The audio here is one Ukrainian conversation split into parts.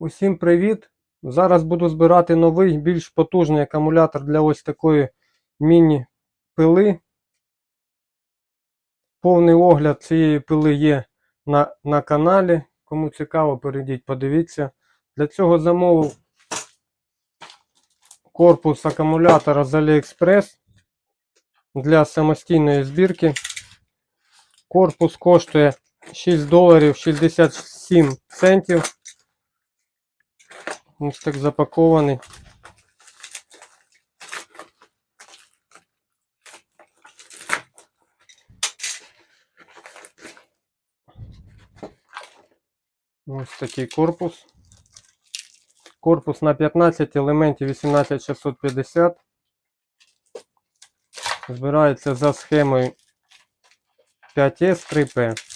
Усім привіт! Зараз буду збирати новий, більш потужний акумулятор для ось такої міні-пили. Повний огляд цієї пили є на, на каналі. Кому цікаво, перейдіть, подивіться. Для цього замовив корпус акумулятора з AliExpress для самостійної збірки. Корпус коштує 6 доларів 67 центів. Ось так запакований. Ось такий корпус. Корпус на 15 елементів 18650. Збирається за схемою 5S 3P.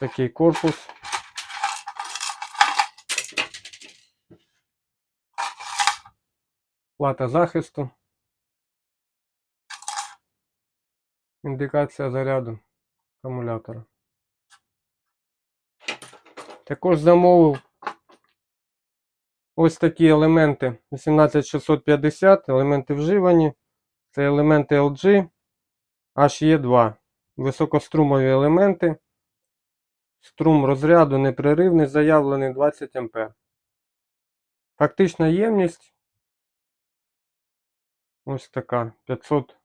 Такий корпус. Плата захисту. Індикація заряду акумулятора. Також замовив ось такі елементи 18650, елементи вживані. Це елементи LG HE2. Високострумові елементи. Струм розряду непреривний, заявлений 20 А. Фактична ємність ось така 500,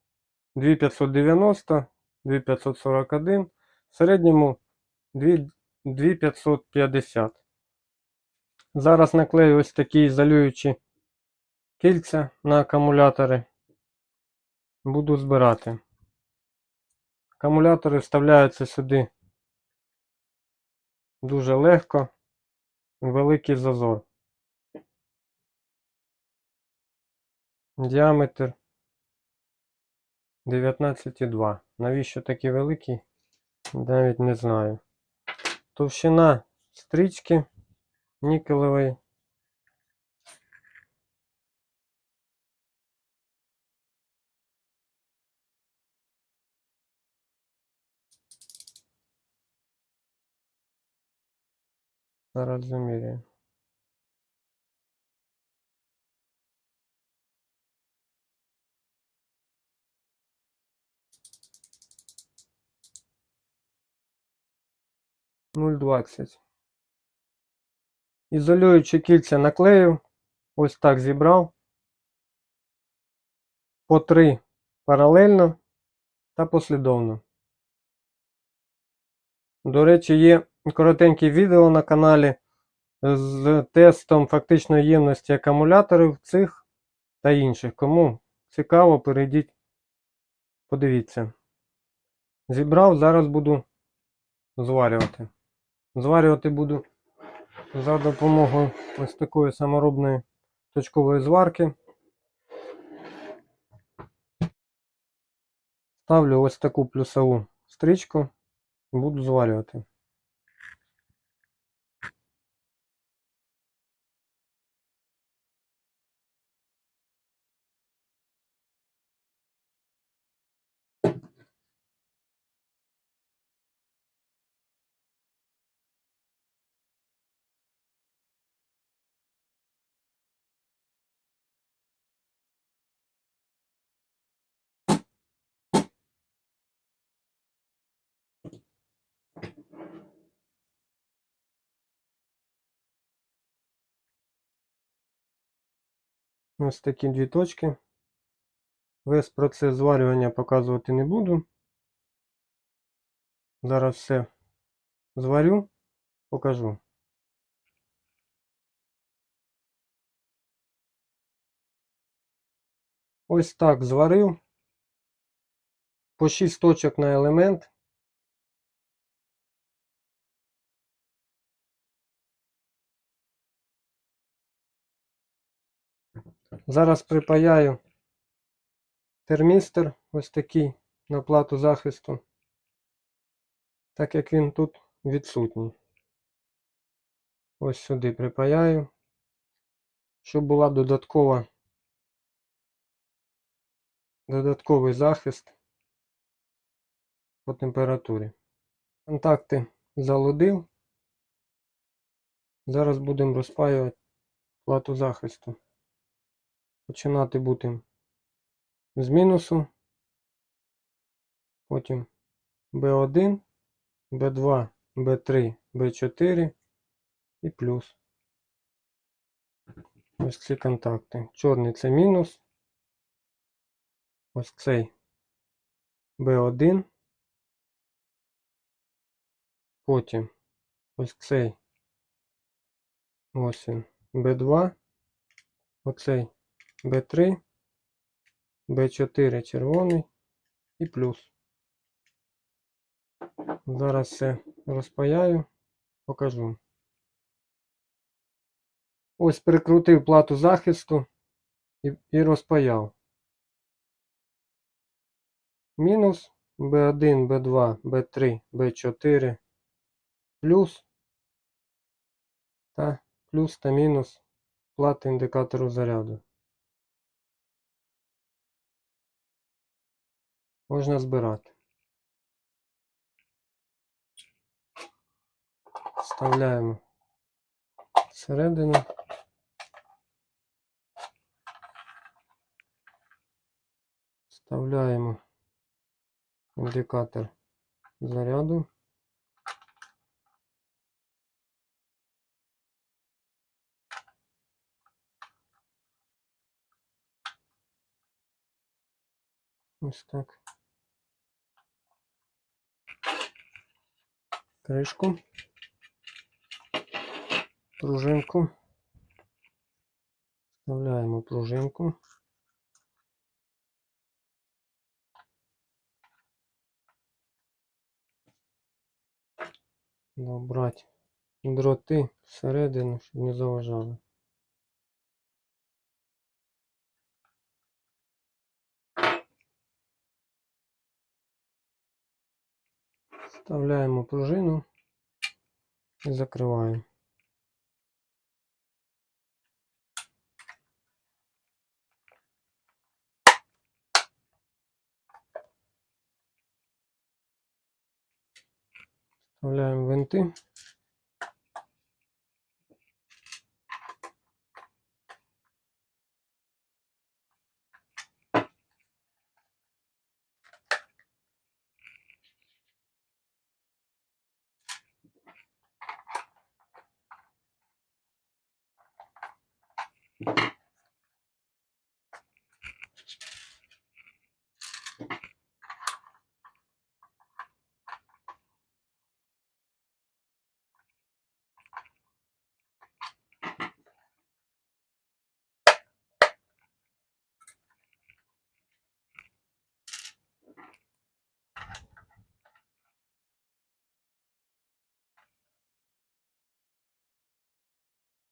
2590, 2541, в середньому 2 2550. Зараз наклею ось такі ізолюючі кільця на акумулятори. Буду збирати. Акумулятори вставляються сюди дуже легко, великий зазор. Діаметр 19,2. Навіщо такий великий? Навіть не знаю. Товщина стрічки нікелевої. Зараз. Нуль двадцять. Ізолюючи кільця наклеїв. Ось так зібрав. По три паралельно та послідовно. До речі, є коротеньке відео на каналі з тестом фактичної ємності акумуляторів цих та інших. Кому цікаво, перейдіть, подивіться. Зібрав, зараз буду зварювати. Зварювати буду за допомогою ось такої саморобної точкової зварки. Ставлю ось таку плюсову стрічку і буду зварювати. Ось такі дві точки. Весь процес зварювання показувати не буду. Зараз все зварю, покажу. Ось так зварив. По 6 точок на елемент. Зараз припаяю термістер ось такий на плату захисту. Так як він тут відсутній. Ось сюди припаяю, щоб була додаткова, додатковий захист по температурі. Контакти залудив. Зараз будемо розпаювати плату захисту. Починати будемо з мінусу, потім B1, B2, B3, B4 і плюс. Ось ці контакти. Чорний це мінус. Ось цей B1. Потім ось цей ось він B2. Оцей B3, B4 червоний і плюс. Зараз все розпаяю, покажу. Ось прикрутив плату захисту і, і розпаяв. Мінус B1, B2, B3, B4, плюс та плюс та мінус плати індикатору заряду. Можна збирати. Вставляємо всередину. Вставляємо індикатор заряду. Ось так. Кришку. Пружинку. Вставляємо пружинку. Добрати дроти всередину, щоб не заважали. Вставляємо пружину і закриваємо. Вставляємо винти.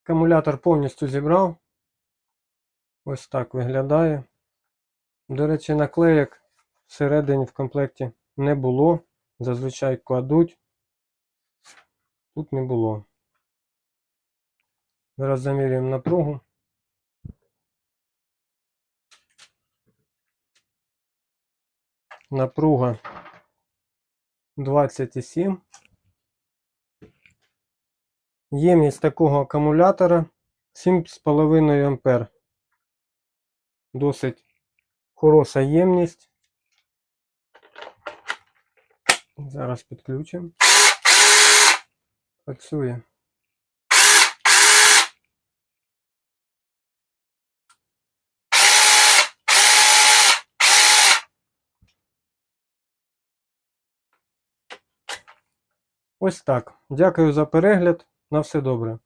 Акумулятор повністю зібрав. Ось так виглядає. До речі, наклеєк всередині в комплекті не було. Зазвичай кладуть. Тут не було. Зараз замірюємо напругу. Напруга 27. Ємність такого акумулятора 7,5 ампер. Досить хороша ємність. Зараз підключимо. Працює. Ось так. Дякую за перегляд. На все добре.